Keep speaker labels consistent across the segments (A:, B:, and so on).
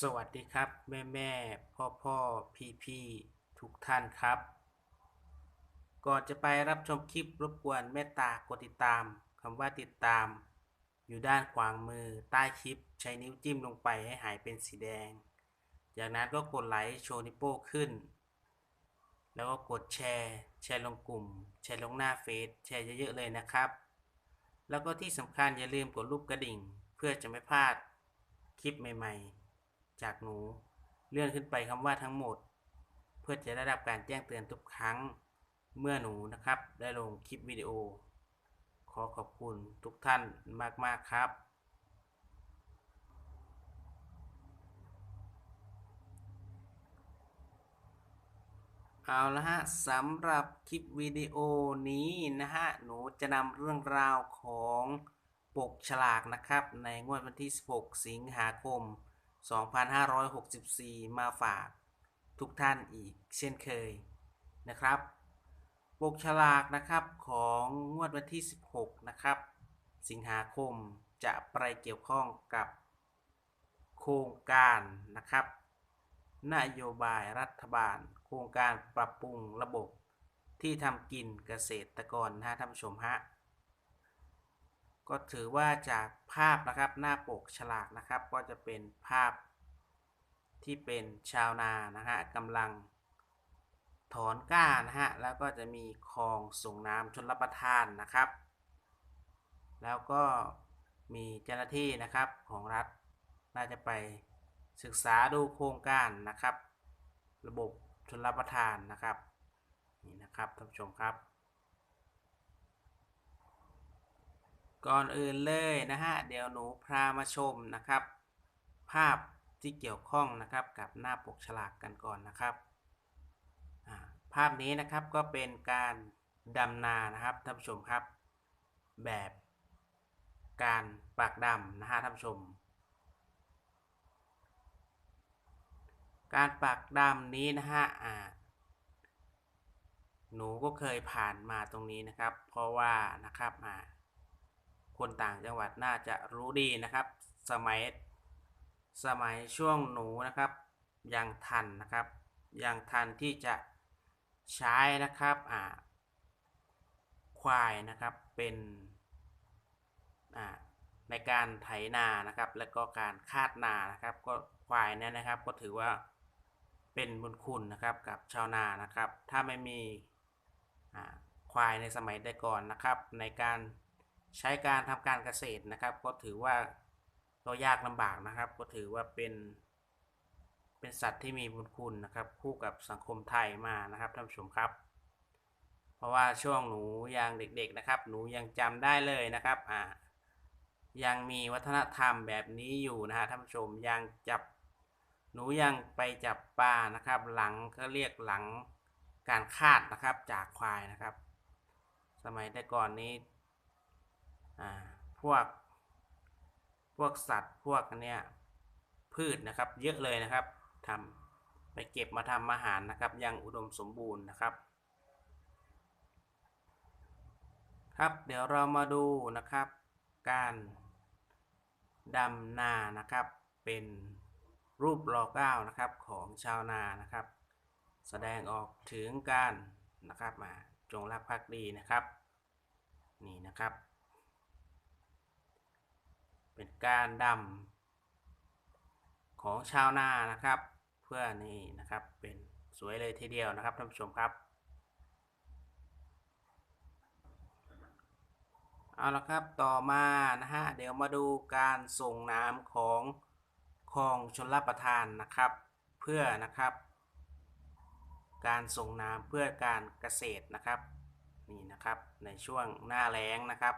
A: สวัสดีครับ แม่แม่พ่อพ่อพี่พี่ทุกท่านครับ ก่อนจะไปรับชมคลิปรบกวนเมตตากดติดตามคำว่าติดตาม อยู่ด้านขวางมือใต้คลิปใช้นิ้วจิ้มลงไปให้หายเป็นสีแดง จากนั้นก็กดไลค์โชว์นิโป้ขึ้น แล้วก็กดแชร์ แชร์ลงกลุ่ม แชร์ลงหน้าเฟซแชร์เยอะๆเลยนะครับ แล้วก็ที่สำคัญอย่าลืมกดรูปกระดิ่ง เพื่อจะไม่พลาดคลิปใหม่ ๆ จากหนู เลื่อนขึ้นไปคำว่าทั้งหมด เพื่อจะได้รับการแจ้งเตือนทุกครั้งเมื่อหนูนะครับ ได้ลงคลิปวิดีโอ ขอขอบคุณทุกท่านมาก ๆ ครับเอาละฮะสำหรับคลิปวิดีโอนี้นะฮะหนูจะนำเรื่องราวของปกฉลากนะครับ ในงวดวันที่ 16 สิงหาคม 2564 มาฝากทุกท่านอีกเช่นเคยนะครับปกฉลากนะครับของงวดวันที่ 16 นะครับ สิงหาคมจะไปเกี่ยวข้องกับโครงการนะครับ นโยบายรัฐบาล โครงการปรับปรุงระบบที่ทำกินเกษตรกรนะท่านผู้ชมฮะ ก็ถือว่าจากภาพนะครับหน้าปกฉลากนะครับ ก็จะเป็นภาพที่เป็นชาวนานะฮะกำลังถอนก้านะฮะแล้วก็จะมีคลองส่งน้ำชนรับประทานนะครับ แล้วก็มีเจ้าหน้าที่นะครับของรัฐน่าจะไปศึกษาดูโครงการนะครับ ระบบชนรับประทานนะครับนี่นะครับท่านผู้ชมครับ ก่อนอื่นเลยนะฮะเดี๋ยวหนูพามาชมนะครับ ภาพที่เกี่ยวข้องนะครับกับหน้าปกฉลากกันก่อนนะครับภาพนี้นะครับก็เป็นการดำนานะครับท่านผู้ชมครับ แบบการปักดำนะฮะท่านผู้ชม การปักดำนี้นะฮะหนูก็เคยผ่านมาตรงนี้นะครับ เพราะว่านะครับอ่า คนต่างจังหวัดน่าจะรู้ดีนะครับ สมัยสมัยช่วงหนูนะครับ ยังทันนะครับ ยังทันที่จะใช้นะครับอ่าควายนะครับเป็นอ่าในการไถนานะครับ แล้วก็การคาดนานะครับ ก็ควายเนี่ยนะครับ ก็ถือว่าเป็นบุญคุณนะครับกับชาวนานะครับ ถ้าไม่มีควายในสมัยแต่ก่อนนะครับ ในการ ใช้การทำการเกษตรนะครับ ก็ถือว่าก็ยากลำบากนะครับ ก็ถือว่าเป็น เป็นสัตว์ที่มีบุญคุณนะครับ คู่กับสังคมไทยมานะครับท่านผู้ชมครับ เพราะว่าช่วงหนูยังเด็กๆนะครับ หนูยังจำได้เลยนะครับอ่ายังมีวัฒนธรรมแบบนี้อยู่นะฮะท่านผู้ชมยังจับหนูยังไปจับปลานะครับ หลังก็เรียกหลังการคาดนะครับจากควายนะครับ สมัยแต่ก่อนนี้ อ่าพวก พวกสัตว์พวกนเนี้ยพืชนะครับ เยอะเลยนะครับทำไปเก็บมาทำอาหารนะครับอยังอุดมสมบูรณ์นะครับ ครับเดี๋ยวเรามาดูนะครับ การดำนานะครับ เป็นรูปรอเก้านะครับของชาวนานะครับ แสดงออกถึงการนะครับมาจงรักภักดีนะครับ นี่นะครับ เป็นการดำของชาวนานะครับ เพื่อนี่นะครับเป็นสวยเลยทีเดียวนะครับท่านผู้ชมครับเอาละครับต่อมานะฮะเดี๋ยวมาดูการส่งน้ำของคลองชนรับประทานนะครับ เพื่อนะครับ การส่งน้ำเพื่อการเกษตรนะครับนี่นะครับในช่วงหน้าแล้งนะครับ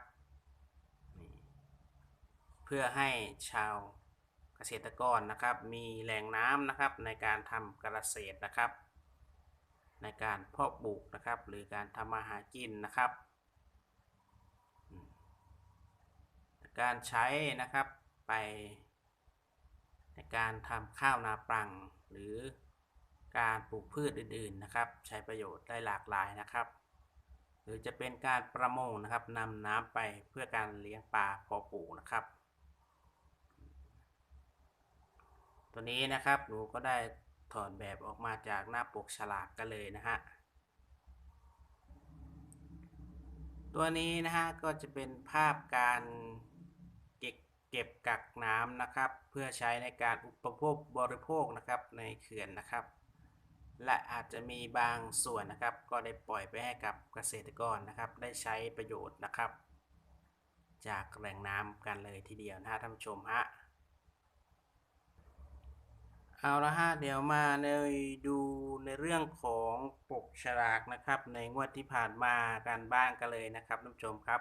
A: เพื่อให้ชาวเกษตรกรนะครับ มีแหล่งน้ำนะครับในการทำเกษตรนะครับ ในการเพาะปลูกนะครับ หรือการทำมาหากินนะครับ การใช้นะครับไป ในการทำข้าวนาปรัง หรือการปลูกพืชอื่นๆนะครับ ใช้ประโยชน์ได้หลากหลายนะครับหรือจะเป็นการประมงนะครับนำน้ำไปเพื่อการเลี้ยงปลาเพอปลูกนะครับ ตัวนี้นะครับหนูก็ได้ถอดแบบออกมาจากหน้าปกฉลากกันเลยนะฮะตัวนี้นะฮะก็จะเป็นภาพการเก็บเก็บกักน้ำนะครับ เพื่อใช้ในการอุปโภคบริโภคนะครับในเขื่อนนะครับ และอาจจะมีบางส่วนนะครับ ก็ได้ปล่อยไปให้กับเกษตรกรนะครับ ได้ใช้ประโยชน์นะครับ จากแหล่งน้ำกันเลยทีเดียวนะฮะท่านผู้ชมฮะ เอาละฮะเดี๋ยวมาในดูในเรื่องของปกฉลากนะครับ ในงวดที่ผ่านมากันบ้างกันเลยนะครับท่านผู้ชมครับ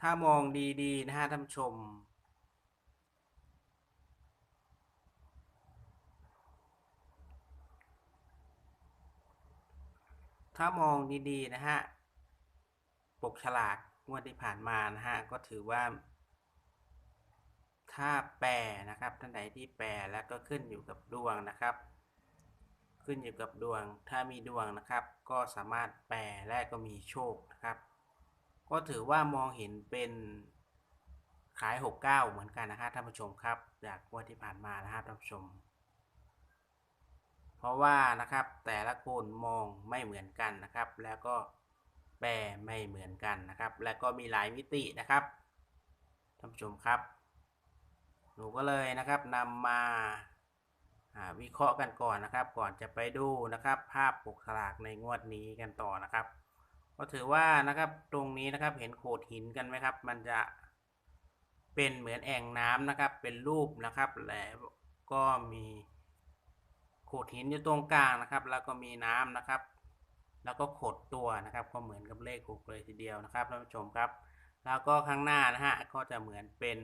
A: ถ้ามองดีๆนะฮะท่านผู้ชม ถ้ามองดีๆนะฮะปกฉลากงวดที่ผ่านมานะฮะก็ถือว่า ถ้าแปรนะครับท่านใดที่แปรแล้วก็ขึ้นอยู่กับดวงนะครับ ขึ้นอยู่กับดวง ถ้ามีดวงนะครับ ก็สามารถแปรและก็มีโชคนะครับ ก็ถือว่ามองเห็นเป็นขาย 69 เหมือนกันนะครับท่านผู้ชมครับจากวันที่ผ่านมานะครับท่านผู้ชม เพราะว่านะครับแต่ละคนมองไม่เหมือนกันนะครับ แล้วก็แปรไม่เหมือนกันนะครับ และก็มีหลายมิตินะครับท่านผู้ชมครับ หนูก็เลยนะครับนำมาวิเคราะห์กันก่อนนะครับ ก่อนจะไปดูนะครับ ภาพปกสลากในงวดนี้กันต่อนะครับ ก็ถือว่านะครับตรงนี้นะครับเห็นโขดหินกันไหมครับ มันจะเป็นเหมือนแอ่งน้ำนะครับ เป็นรูปนะครับแล้วก็มีโขดหินอยู่ตรงกลางนะครับ แล้วก็มีน้ำนะครับ แล้วก็ขดตัวนะครับ ก็เหมือนกับเลขหกเลยทีเดียวนะครับท่านผู้ชมครับ แล้วก็ข้างหน้านะฮะก็จะเหมือนเป็น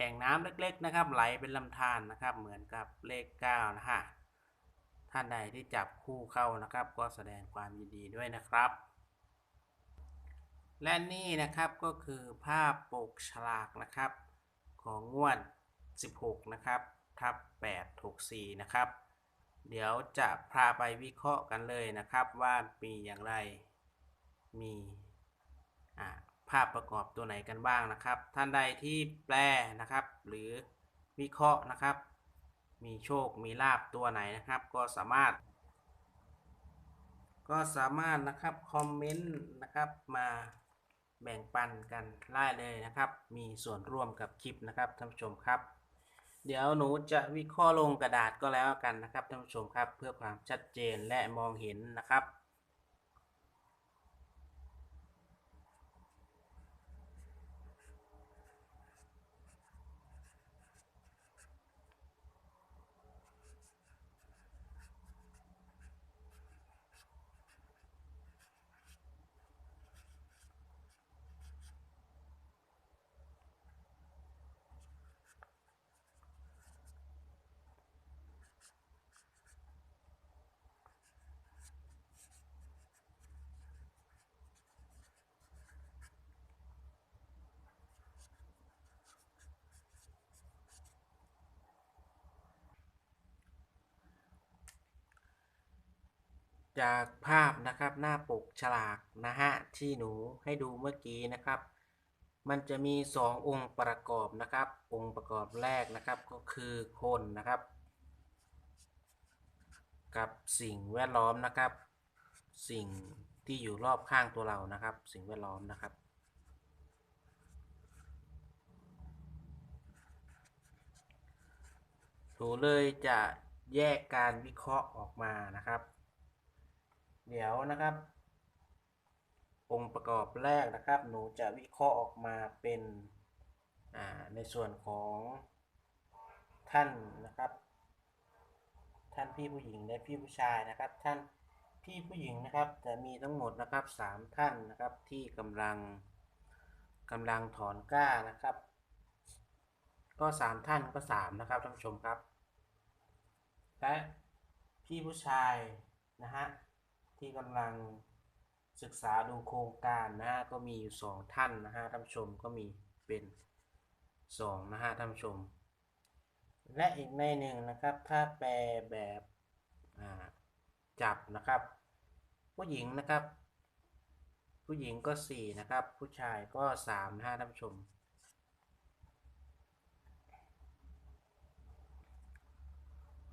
A: แอ่งน้ำเล็กๆนะครับ ไหลเป็นลำธารนะครับ เหมือนกับเลข9นะฮะท่านใดที่จับคู่เข้านะครับ ก็แสดงความยินดีด้วยนะครับ และนี่นะครับก็คือภาพปกฉลากนะครับ ของงวด 16 นะครับทับ864 นะครับ เดี๋ยวจะพาไปวิเคราะห์กันเลยนะครับว่ามีอย่างไรมีอ่า ภาพประกอบตัวไหนกันบ้างนะครับ ท่านใดที่แปลนะครับ หรือวิเคราะห์นะครับ มีโชคมีลาบตัวไหนนะครับ ก็สามารถ ก็สามารถนะครับคอมเมนต์นะครับมาแบ่งปันกันได้เลยนะครับ มีส่วนร่วมกับคลิปนะครับท่านผู้ชมครับ เดี๋ยวหนูจะวิเคราะห์ลงกระดาษก็แล้วกันนะครับท่านผู้ชมครับ เพื่อความชัดเจนและมองเห็นนะครับ จากภาพนะครับหน้าปกฉลากนะฮะที่หนูให้ดูเมื่อกี้นะครับ มันจะมี 2 องค์ประกอบนะครับ องค์ประกอบแรกนะครับก็คือคนนะครับ กับสิ่งแวดล้อมนะครับ สิ่งที่อยู่รอบข้างตัวเรานะครับ สิ่งแวดล้อมนะครับหนูเลยจะแยกการวิเคราะห์ออกมานะครับ เดี๋ยวนะครับ องค์ประกอบแรกนะครับ หนูจะวิเคราะห์ออกมาเป็นในส่วนของท่านนะครับ ท่านพี่ผู้หญิงและพี่ผู้ชายนะครับ ท่านพี่ผู้หญิงนะครับจะมีทั้งหมดนะครับสามท่านนะครับที่กำลังกำลังถอนกล้านะครับ ก็สามท่านก็สามนะครับท่านผู้ชมครับ และพี่ผู้ชายนะฮะ ที่กำลังศึกษาดูโครงการนะฮะก็มีอยู่สองท่านนะฮะท่านชมก็มีเป็นสองนะฮะท่านชม และอีกในหนึ่งนะครับถ้าแปลแบบจับนะครับ ผู้หญิงนะครับ ผู้หญิงก็สี่นะครับ ผู้ชายก็สามนะฮะท่านชม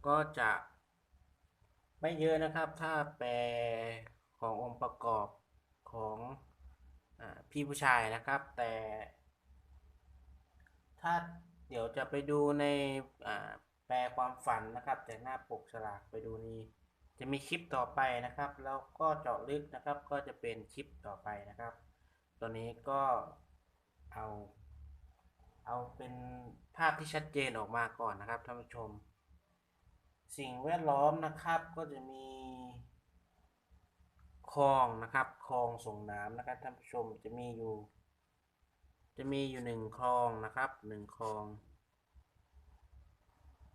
A: ก็จะ ไม่เยอะนะครับถ้าแปลขององค์ประกอบของอพี่ผู้ชายนะครับ แต่ ถ้าเดี๋ยวจะไปดูในแปลความฝันนะครับจากหน้าปกฉลากไปดูนี้ จะมีคลิปต่อไปนะครับ แล้วก็เจาะลึกนะครับ ก็จะเป็นคลิปต่อไปนะครับ ตัวนี้ก็เอา เอาเป็นภาพที่ชัดเจนออกมาก่อนนะครับท่านผู้ชม สิ่งแวดล้อมนะครับก็จะมีคลองนะครับคลองส่งน้ำนะครับท่านผู้ชมจะมีอยู่ จะมีอยู่หนึ่งคลองนะครับหนึ่งคลอง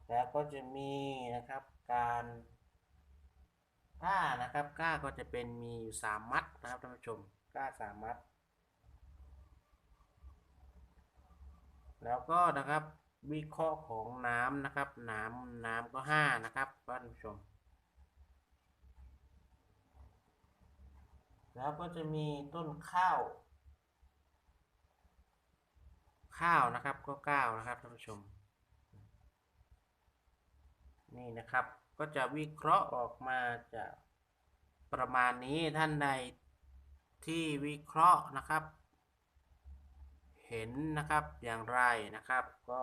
A: แล้วก็จะมีนะครับการก้านะครับก้าก็จะเป็นมีอยู่สามมัดนะครับท่านผู้ชมก้าสามมัด แล้วก็นะครับ วิเคราะห์ของน้ำนะครับ น้ำน้ำก็ห้านะครับท่านผู้ชม แล้วก็จะมีต้นข้าว ข้าวนะครับก็เก้านะครับท่านผู้ชม นี่นะครับก็จะวิเคราะห์ออกมาจากประมาณนี้ท่านใดที่วิเคราะห์นะครับ เห็นนะครับอย่างไรนะครับก็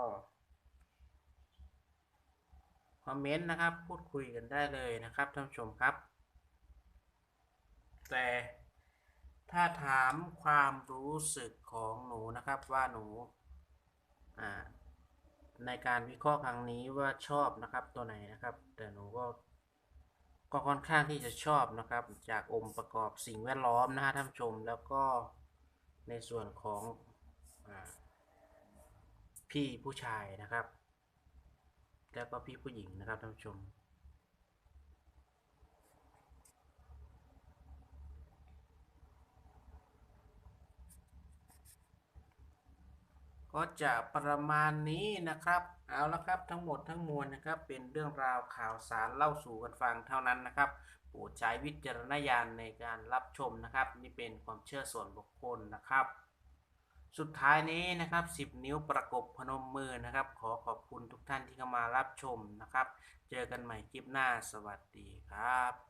A: คอมเมนต์นะครับพูดคุยกันได้เลยนะครับท่านผู้ชมครับ แต่ถ้าถามความรู้สึกของหนูนะครับว่าหนูในการวิเคราะห์ครั้งนี้ว่าชอบนะครับตัวไหนนะครับ แต่หนูก็ก็ค่อนข้างที่จะชอบนะครับ จากองค์ประกอบสิ่งแวดล้อมนะฮะท่านผู้ชมแล้วก็ในส่วนของ พี่ผู้ชายนะครับ แล้วก็พี่ผู้หญิงนะครับท่านผู้ชม ก็จะประมาณนี้นะครับ เอาละครับทั้งหมดทั้งมวลนะครับ เป็นเรื่องราวข่าวสารเล่าสู่กันฟังเท่านั้นนะครับโปรดใช้วิจารณญาณในการรับชมนะครับ นี่เป็นความเชื่อส่วนบุคคลนะครับ สุดท้ายนี้นะครับ 10 นิ้วประกบพนมมือนะครับ ขอขอบคุณทุกท่านที่เข้ามารับชมนะครับ เจอกันใหม่คลิปหน้าสวัสดีครับ